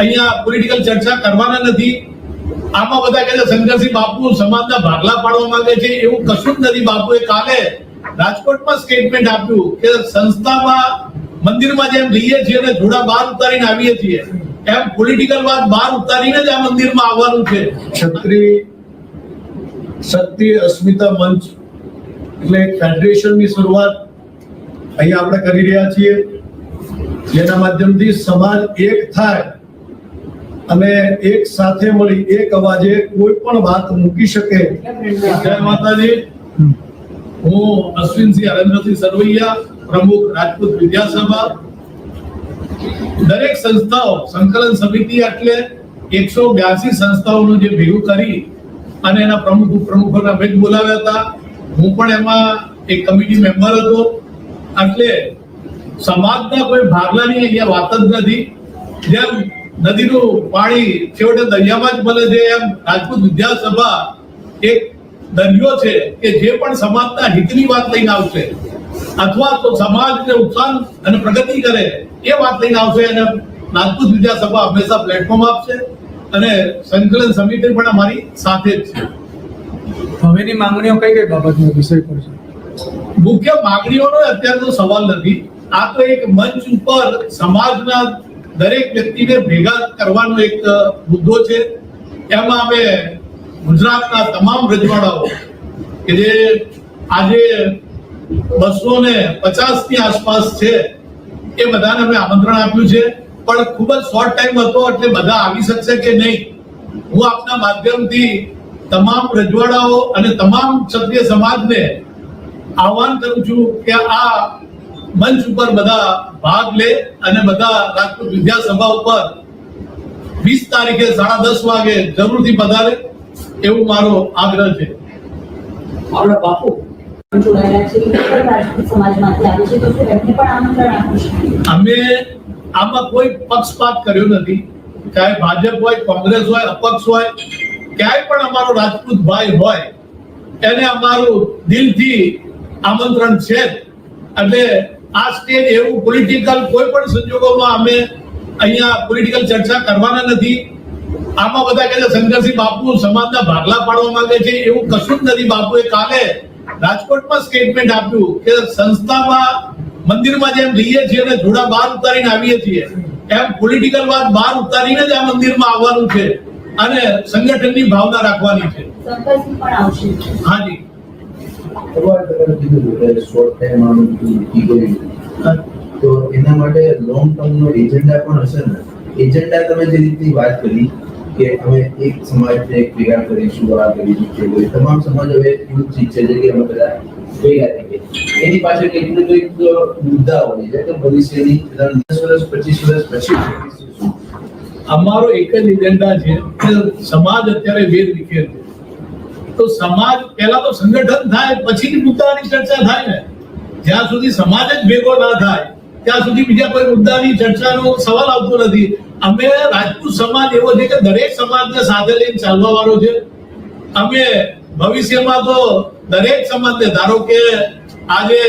અહીંયા પોલિટિકલ ચર્ચા કરવાના નથી. આમાં બધા કહે છે, શંકરસિંહ બાપુ સમાજના ભાગલા પાડવા માંગે છે. એવું કશું જ નથી. બાપુએ કાલે રાજકોટમાં સ્ટેટમેન્ટ આપ્યું કે સંસ્થામાં, મંદિરમાં જેમ રહીએ છીએ અને જોડા બહાર ઉતારીને આવીએ છીએ, એમ પોલિટિકલ વાત બહાર ઉતારીને જ આ મંદિરમાં આવવાનું છે. ક્ષત્રિય શક્તિ અસ્મિતા મંચ એટલે ફેડરેશનની શરૂઆત અહીંયા આપણે કરી રહ્યા છીએ. જેના માધ્યમથી સમાજ એક થાય. અને એક સાથે મળી એક અવાજે કોઈ પણ વાત મૂકી શકે. જય માતાજી. હું અશ્વિનસિંહ હરેન્દ્રસિંહ સરવૈયા, પ્રમુખ રાજપૂત વિદ્યાસભા. દરેક સંસ્થાઓ, સંકલન સમિતિ એટલે એકસો બ્યાસી સંસ્થાઓનું જે ભેગું કરી અને એના પ્રમુખ, ઉપપ્રમુખોના અમે બોલાવ્યા હતા. હું પણ એમાં એક કમિટી મેમ્બર હતો. એટલે સમાજના કોઈ ભાગલાની અહીંયા વાત જ નથી. જેમ નદીનું પાણી છેવટે દરિયામાં જ મળે છે એમ રાજપૂત વિદ્યાસભા એક દરિયો છે કે જે પણ સમાજના હિતની વાત લઈને આવશે અથવા તો સમાજને ઉત્થાન અને પ્રગતિ કરે એ વાત લઈને આવશે અને રાજપૂત વિદ્યાસભા હંમેશા પ્લેટફોર્મ આપશે અને સંકલન સમિતિ પણ અમારી સાથે જ છે. હવેની માંગણીઓ કઈ કઈ બાબતનો વિષય પર છે? મુખ્ય માંગણીઓનો અત્યારનો સવાલ નથી. આ તો એક મંચ ઉપર સમાજના દરેક વ્યક્તિને ભેગા કરવાનો એક મુદ્દો છે. એમાં અમે ગુજરાતના તમામ રજવાડાઓ કે જે આજે બસો ને પચાસની આસપાસ છે, એ બધાને અમે આમંત્રણ આપ્યું છે. પણ ખૂબ જ શોર્ટ ટાઈમ હતો, એટલે બધા આવી શકશે કે નહીં? હું આપના માધ્યમથી તમામ રજવાડાઓ અને તમામ ક્ષત્રિય સમાજને આહવાન કરું છું કે આ મંચ ઉપર બધા ભાગ લે અને બધા રાજપૂત વિદ્યાસભા ઉપર વીસ તારીખે સાડા દસ વાગે જરૂરથી પધારે એવું મારો આગ્રહ આપણા બાપુ. છે અમે આમાં કોઈ પક્ષપાત કર્યો નથી. ચાહે ભાજપ હોય કોંગ્રેસ હોય અપક્ષ હોય ક્યાંય પણ અમારો રાજપૂત ભાઈ હોય એને અમારું દિલથી આમંત્રણ છે એટલે આ સ્ટેજ એવું પોલિટિકલ કોઈ પણ સંજોગોમાં અમે અહીંયા પોલિટિકલ ચર્ચા કરવાના નથી. આમાં બધા કહે છે શંકરસિંહ બાપુ સમાજના ભાગલા પાડવા માંગે છે. એવું કશું જ નથી. બાપુએ કાલે રાજકોટમાં સ્ટેટમેન્ટ આપ્યું કે સંસ્થામાં મંદિરમાં જેમ જઈએ છીએ અને જોડા બહાર ઉતારીને આવીએ છીએ એમ પોલિટિકલ વાત બહાર ઉતારીને જ આ મંદિરમાં આવવાનું છે અને સંગઠનની ભાવના રાખવાની છે. પણ આવશે. હાજી તો એના માટે લોંગ ટર્મ નો એજન્ડા પણ હશે ને? એજન્ડા તમે જે રીતની વાત કરી કે અમે એક સમાજને એક ભેગા કરીશું આ કરીશું છે તમામ સમાજ હવે એવું ચીજ છે કે અમે બધા ભેગા થઈએ એની પાછળ કંઈક ને કંઈક મુદ્દા હોય. છે કે ભવિષ્યની દસ વર્ષ, પચીસ વર્ષ પછી અમારો એક જ એજન્ડા છે સમાજ અત્યારે વેદ વિખેર છે. તો સમાજ, પહેલા તો સંગઠન થાય પછી મુદ્દાની ચર્ચા થાય ને. જ્યાં સુધી સમાજ જ ભેગો ના થાય, ત્યાં સુધી બીજા કોઈ મુદ્દાની ચર્ચાનો સવાલ આવતો નથી. અમે રાજપૂત સમાજ એવો છે કે દરેક સમાજને સાથે લઈને ચાલવા વાળો છે. અમે ભવિષ્યમાં તો દરેક સમાજને, ધારો કે આજે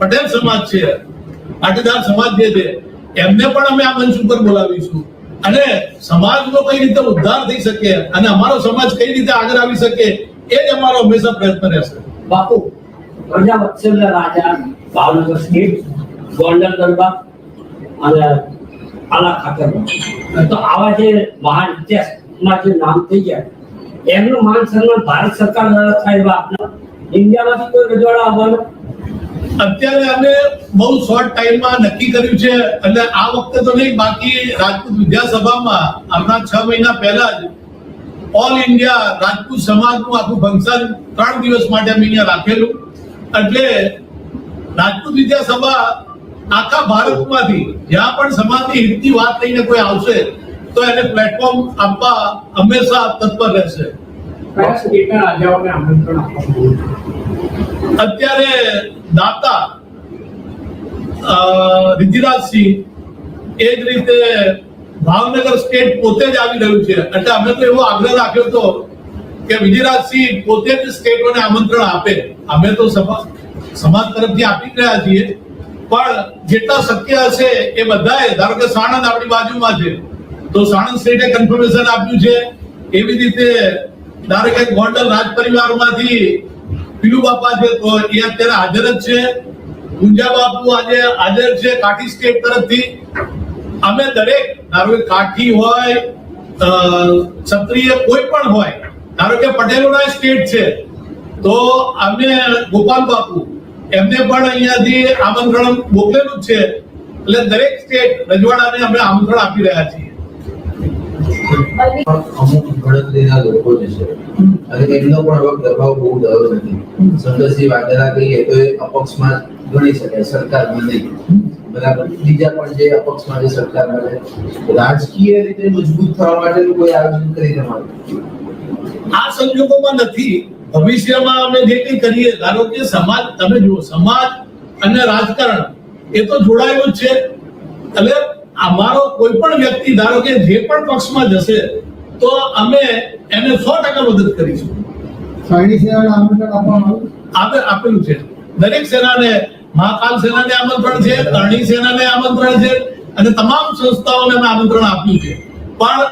પટેલ સમાજ છે, પાટીદાર સમાજ જે છે, એમને પણ અમે આ મંચ ઉપર બોલાવીશું. અને સમાજનો કઈ રીતે ઉદ્ધાર થઈ શકે અને અમારો સમાજ કઈ રીતે આગળ આવી શકે, એ જ અમારો હંમેશા પ્રયત્ન રહેશે. બાપુ પ્રજા વત્સલ્ય રાજા ભાવનગર સ્ટેટ ગોલ્ડન દરબાર અને આલા ખાતર તો આવા જે મહાન ઇતિહાસમાં જે નામ થઈ ગયા, એમનું માન સન્માન ભારત સરકાર દ્વારા થાય એવા આપણા ઇન્ડિયામાંથી કોઈ રજવાડા આવવાનો? અત્યારે અમે બહુ શોર્ટ ટાઈમમાં નક્કી કર્યું છે. એટલે આ વખતે તો નહીં બાકી રાજપૂત વિદ્યાસભામાં હમણાં છ મહિના પહેલા જ ઓલ ઇન્ડિયા રાજપૂત સમાજનું આખું ફંક્શન ત્રણ દિવસ માટે અમે અહીંયા રાખેલું. એટલે રાજપૂત વિદ્યાસભા આખા ભારતમાંથી જ્યાં પણ સમાજની હિતની વાત લઈને કોઈ આવશે તો એને પ્લેટફોર્મ આપવા હંમેશા તત્પર રહેશે. અત્યારે દાતા રિદ્ધિરાજસિંહ, એ જ રીતે ભાવનગર સ્ટેટ પોતે જ આવી રહ્યું છે. એટલે અમે તો એવો આગ્રહ રાખ્યો હતો કે વિજયરાજસિંહ પોતે જ સ્ટેટોને આમંત્રણ આપે. અમે તો સમાજ તરફથી આપી રહ્યા છીએ. પણ જેટલા શક્ય હશે એ બધાએ, ધારો કે સાણંદ આપણી બાજુમાં છે, તો સાણંદ સ્ટેટે કન્ફર્મેશન આપ્યું છે. એવી રીતે ધારો કે ગોંડલ રાજ પરિવારમાંથી પીલુ બાપા તો અત્યારે હાજર જ છે. ગુંજા બાપુ આજે હાજર છે કાઠી સ્ટેટ તરફથી. અમે દરેક, ધારો કાઠી હોય ક્ષત્રિય કોઈ પણ હોય, ધારો કે પટેલોના સ્ટેટ છે, તો અમે ગોપાલ બાપુ, એમને પણ અહીંયાથી આમંત્રણ મોકલેલું છે. એટલે દરેક સ્ટેટ રજવાડાને અમે આમંત્રણ આપી રહ્યા છીએ. અમુક ગણતરીના લોકો જે છે. અને એમનો પણ હવે પ્રભાવ બહુ ડરો નથી. સંઘર્ષી વાઘેલા કહીએ તો એ અપક્ષમાં ગણી શકાય સરકારમાં નહીં. બરાબર. બીજા પણ જે અપક્ષમાં જે સરકારમાં છે, રાજકીય રીતે મજબૂત થવા માટે કોઈ આયોજન કરી તમારું આ સંજોગોમાં નથી. ભવિષ્યમાં અમે જે કંઈ કરીએ, ધારો કે સમાજ, તમે જુઓ, સમાજ અને રાજકારણ, એ તો જોડાયેલું જ છે. એટલે અમારો કોઈ પણ વ્યક્તિ ધારો કે જે પણ પક્ષમાં જશે તો અમે એને સો ટકા મદદ કરીશું. સાયણી સેવાને આમંત્રણ આપવામાં આવ્યું? આપેલું છે. દરેક સેનાને મહાકાલ સેનાને આમંત્રણ છે કરણી સેનાને આમંત્રણ છે અને તમામ સંસ્થાઓને અમે આમંત્રણ આપ્યું છે. પણ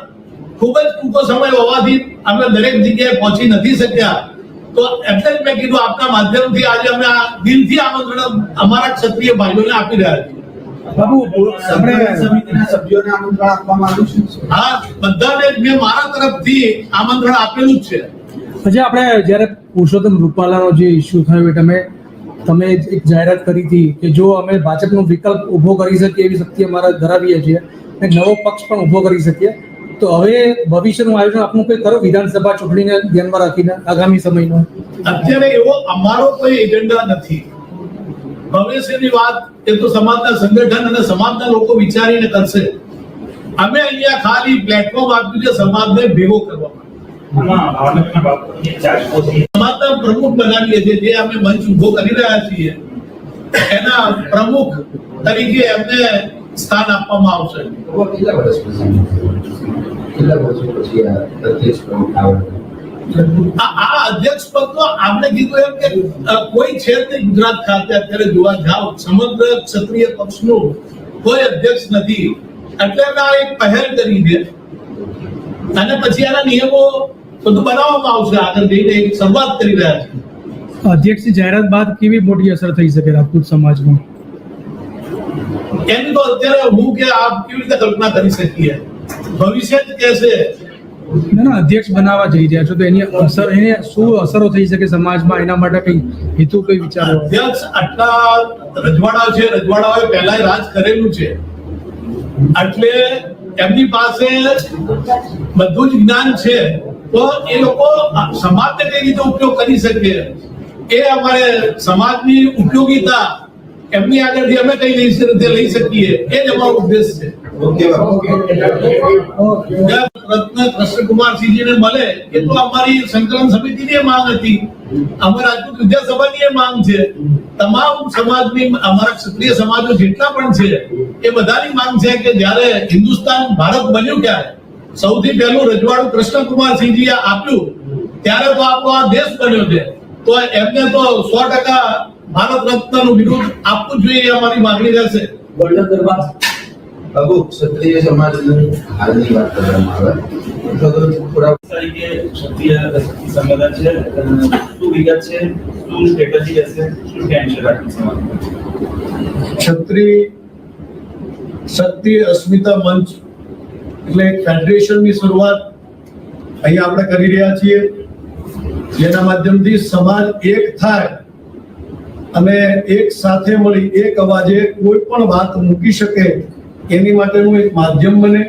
ખૂબ જ ટૂંકો સમય હોવાથી અમે દરેક જગ્યાએ પહોંચી નથી શક્યા. તો એટલે જ મેં કીધું આપના માધ્યમથી આજે અમે આ દિલથી આમંત્રણ અમારા ક્ષત્રિય ભાઈઓને આપી રહ્યા છીએ. બાબુ આપણે સમિતિના સભ્યોને આમંત્રણ આપવામાં આવ્યું છે. હા બધાને મેં મારા તરફથી આમંત્રણ આપેલું જ છે. પછી આપણે જ્યારે પુરુષોત્તમ રૂપાલાનો જે ઇસ્યુ થયો એ તમે તમે એક જાહેરાત કરી હતી કે જો અમે ભાજપનો વિકલ્પ ઊભો કરી શકીએ એવી શક્તિ અમારા ધરાવીએ છીએ અને નવો પક્ષ પણ ઊભો કરી શકીએ તો હવે ભવિષ્યનું આયોજન આપનું કોઈ કરો? વિધાનસભા ચૂંટણીને ધ્યાનમાં રાખીને આગામી સમયનો? અત્યારે એવો અમારો કોઈ એજન્ડા નથી. ભવિષ્યની વાત એ તો સમાજના સંગઠન અને સમાજના લોકો વિચારીને કરશે. અમે અહીંયા ખાલી પ્લેટફોર્મ આપ્યું છે સમાજને ભેગો કરવા સમાજના પ્રમુખ બનાવીએ છીએ જે અમે મંચ ઊભો કરી રહ્યા છીએ એના પ્રમુખ તરીકે એમને સ્થાન આપવામાં આવશે. કેટલા વર્ષ પછી કેટલા વર્ષો પછી આ પ્રત્યક્ષ પ્રમુખ આવડે આ અધ્યક્ષ પદનો આપણે કીધું એમ કે કોઈ છે નહીં ગુજરાત ખાતે અત્યારે જોવા જાઓ સમગ્ર ક્ષત્રિય પક્ષનો કોઈ અધ્યક્ષ નથી. એટલે આ એક પહેલ કરી છે. અને પછી આના નિયમો બધું બનાવવામાં આવશે આગળ જઈને એક શરૂઆત કરી રહ્યા છે અધ્યક્ષની જાહેરાત બાદ કેવી મોટી અસર થઈ શકે રાજપૂત સમાજમાં? એમ તો અત્યારે હું કે આપ કેવી રીતે કલ્પના કરી શકીએ? ભવિષ્ય જ કહેશે ના અધ્યક્ષ બનાવવા જઈ રહ્યા છો. તો એની અસર એને શું અસરો થઈ શકે સમાજમાં? એના માટે કઈ હેતુ, કઈ વિચારો? અધ્યક્ષ, આટલા રજવાડા છે, રજવાડાઓએ પહેલા રાજ કરેલું છે. એટલે એમની પાસે બધું જ જ્ઞાન છે. તો એ લોકો સમાજને કઈ રીતે ઉપયોગ કરી શકે? એ અમારે સમાજની ઉપયોગિતા એમની આગળથી અમે કઈ રીતે લઈ શકીએ? એ જ અમારો ઉદ્દેશ છે. કૃષ્ણકુમારસિંહજીને મળે એ તો અમારી સંકલન સમિતિની માંગ હતી. અમારી રાજપૂત વિદ્યાસભાની એ માંગ છે. તમામ સમાજની અમારા ક્ષત્રિય સમાજો જેટલા પણ છે એ બધાની માંગ છે કે જ્યારે હિન્દુસ્તાન ભારત બન્યું ક્યારે? સૌથી પહેલું રજવાડું કૃષ્ણકુમારસિંહજીએ આપ્યું ત્યારે તો આપણો આ દેશ બન્યો છે. તો એમને તો સો ટકા ભારત રત્નનું બિરુદ આપવું જોઈએ અમારી માંગણી રહેશે. ગોલ્ડન દરબાર. બાબુ, ક્ષત્રિય સમાજની હાલની વાત કરવામાં આવે. શરૂઆત અહીંયા આપણે કરી રહ્યા છીએ. જેના માધ્યમથી સમાજ એક થાય અને એક સાથે મળી એક અવાજે કોઈ પણ વાત મૂકી શકે એની માટેનું એક માધ્યમ બને.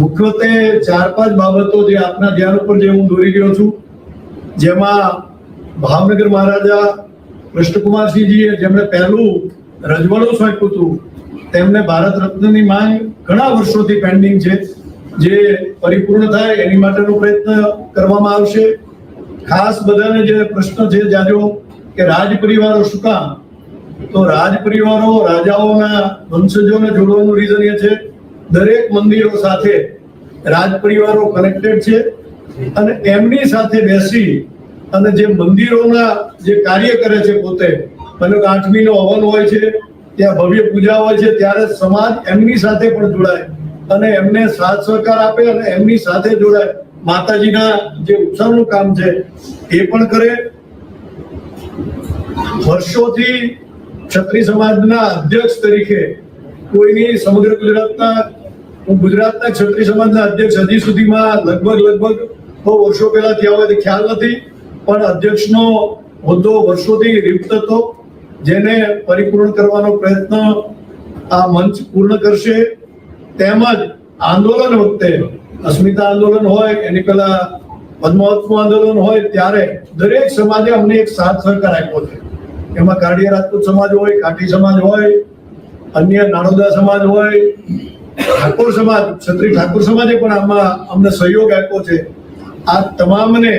મુખ્યત્વે ચાર પાંચ બાબતો જે આપના ધ્યાન ઉપર જે હું દોરી ગયો છું, જેમાં ભાવનગર મહારાજા કૃષ્ણકુમારસિંહજીએ જેમણે પહેલું રજવાડું સોંપ્યું હતું, તેમને ભારત રત્નની માંગ ઘણા વર્ષોથી પેન્ડિંગ છે, જે પરિપૂર્ણ થાય એની માટેનો પ્રયત્ન કરવામાં આવશે. ખાસ બધાને જે પ્રશ્ન છે જાજો કે રાજ પરિવારો શું કામ? તો રાજ પરિવારો રાજાઓના વંશજોને જોડવાનું રીઝન એ છે, દરેક મંદિરો સાથે રાજ પરિવારો કનેક્ટેડ છે અને એમની સાથે બેસી અને જે મંદિરોના જે કાર્ય કરે છે પોતે મને આઠમીનો હવન હોય છે, ત્યાં ભવ્ય પૂજા હોય છે, ત્યારે સમાજ એમની સાથે પણ જોડાય અને એમને સાથ સહકાર આપે અને એમની સાથે જોડાય. માતાજીના જે ઉત્સવનું કામ છે એ પણ કરે. વર્ષોથી ક્ષત્રિય સમાજના અધ્યક્ષ તરીકે કોઈની સમગ્ર ગુજરાતના, હું ગુજરાતના ક્ષત્રિય સમાજના અધ્યક્ષ હજી સુધીમાં લગભગ લગભગ બહુ વર્ષો પહેલા થયા હોય ખ્યાલ નથી, પણ અધ્યક્ષનો હોદ્દો વર્ષોથી રિપ્ત હતો, જેને પરિપૂર્ણ કરવાનો પ્રયત્ન આ મંચ પૂર્ણ કરશે. તેમજ આંદોલન વખતે અસ્મિતા આંદોલન હોય એની પહેલા પદ્માવતનું આંદોલન હોય, ત્યારે દરેક સમાજે અમને એક સાથ સહકાર આપ્યો છે. એમાં કાઢિયા રાજપૂત સમાજ હોય, કાઠી સમાજ હોય, અન્ય નાણોદા સમાજ હોય, ઠાકોર સમાજ, ક્ષત્રિય ઠાકોર સમાજે પણ આમાં અમને સહયોગ આપ્યો છે. આ તમામને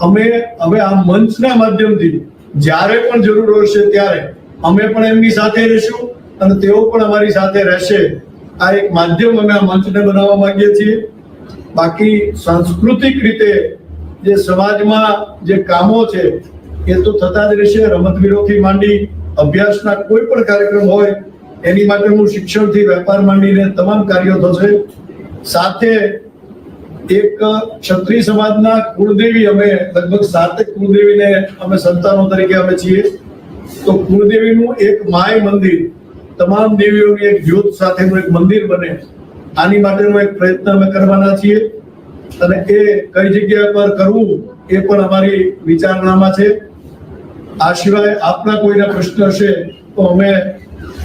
અમે, હવે આ મંચના માધ્યમથી જ્યારે પણ જરૂર હશે ત્યારે અમે પણ એમની સાથે રહીશું અને તેઓ પણ અમારી સાથે રહેશે. આ એક માધ્યમ અમે આ મંચને બનાવવા માંગીએ છીએ. બાકી સાંસ્કૃતિક રીતે જે સમાજમાં જે કામો છે એ તો થતા જ રહેશે. રમતવીરોથી માંડી અભ્યાસના કોઈ પણ કાર્યક્રમ હોય, એની માટેનું શિક્ષણથી વેપાર માંડીને તમામ કાર્યો થશે. સાથે એક ક્ષત્રિય સમાજના કુળદેવી અમે, લગભગ સાતેક કુળદેવીને અમે સંતાનો તરીકે અમે છીએ. તો કુળદેવીનું એક માય મંદિર, તમામ દેવીઓની એક જ્યોત સાથેનું એક મંદિર બને. આની માટેનો એક પ્રયત્ન અમે કરવાના છીએ. અને એ કઈ જગ્યા પર કરવું, એ પણ અમારી વિચારણામાં છે. આ સિવાય આપના કોઈના પ્રશ્ન હશે તો અમે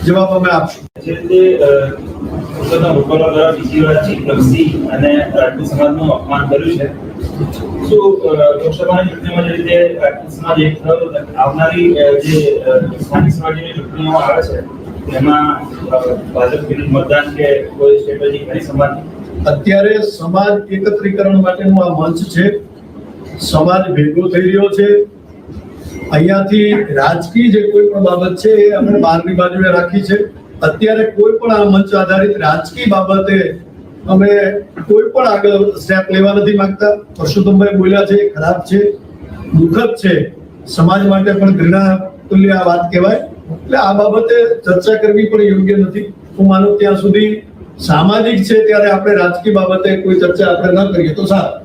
જવાબ અમે આપશું. જે રીતે અ, પોતાના રૂપાલા દ્વારા બીજી વાર ચીફ અને રાજપૂત સમાજનું અપમાન કર્યું છે. શું લોકસભાની ચૂંટણીમાં જે રીતે રાજપૂત સમાજ એક થયો આવનારી જે સ્થાનિક ચૂંટણીઓ આવે છે એમાં ભાજપ વિરુદ્ધ મતદાન કે કોઈ સ્ટ્રેટેજી ખરી સમાજ અત્યારે સમાજ એકત્રીકરણ માટેનું આ મંચ છે. સમાજ ભેગો થઈ રહ્યો છે. અહીંયાથી રાજકીય જે કોઈ પણ બાબત છે એ અમે બહારની બાજુએ રાખી છે. અત્યારે કોઈ પણ આ મંચ આધારિત રાજકીય બાબતે અમે કોઈ પણ આગળ સ્ટેપ લેવા નથી માંગતા. પરસોત્તમભાઈ બોલ્યા છે ખરાબ છે, દુઃખદ છે. સમાજ માટે પણ ઘૃણા તુલ્ય આ વાત કહેવાય. એટલે આ બાબતે ચર્ચા કરવી પણ યોગ્ય નથી. હું માનું ત્યાં સુધી સામાજિક છે, ત્યારે આપણે રાજકીય બાબતે કોઈ ચર્ચા આપણે ન કરીએ. તો સારું.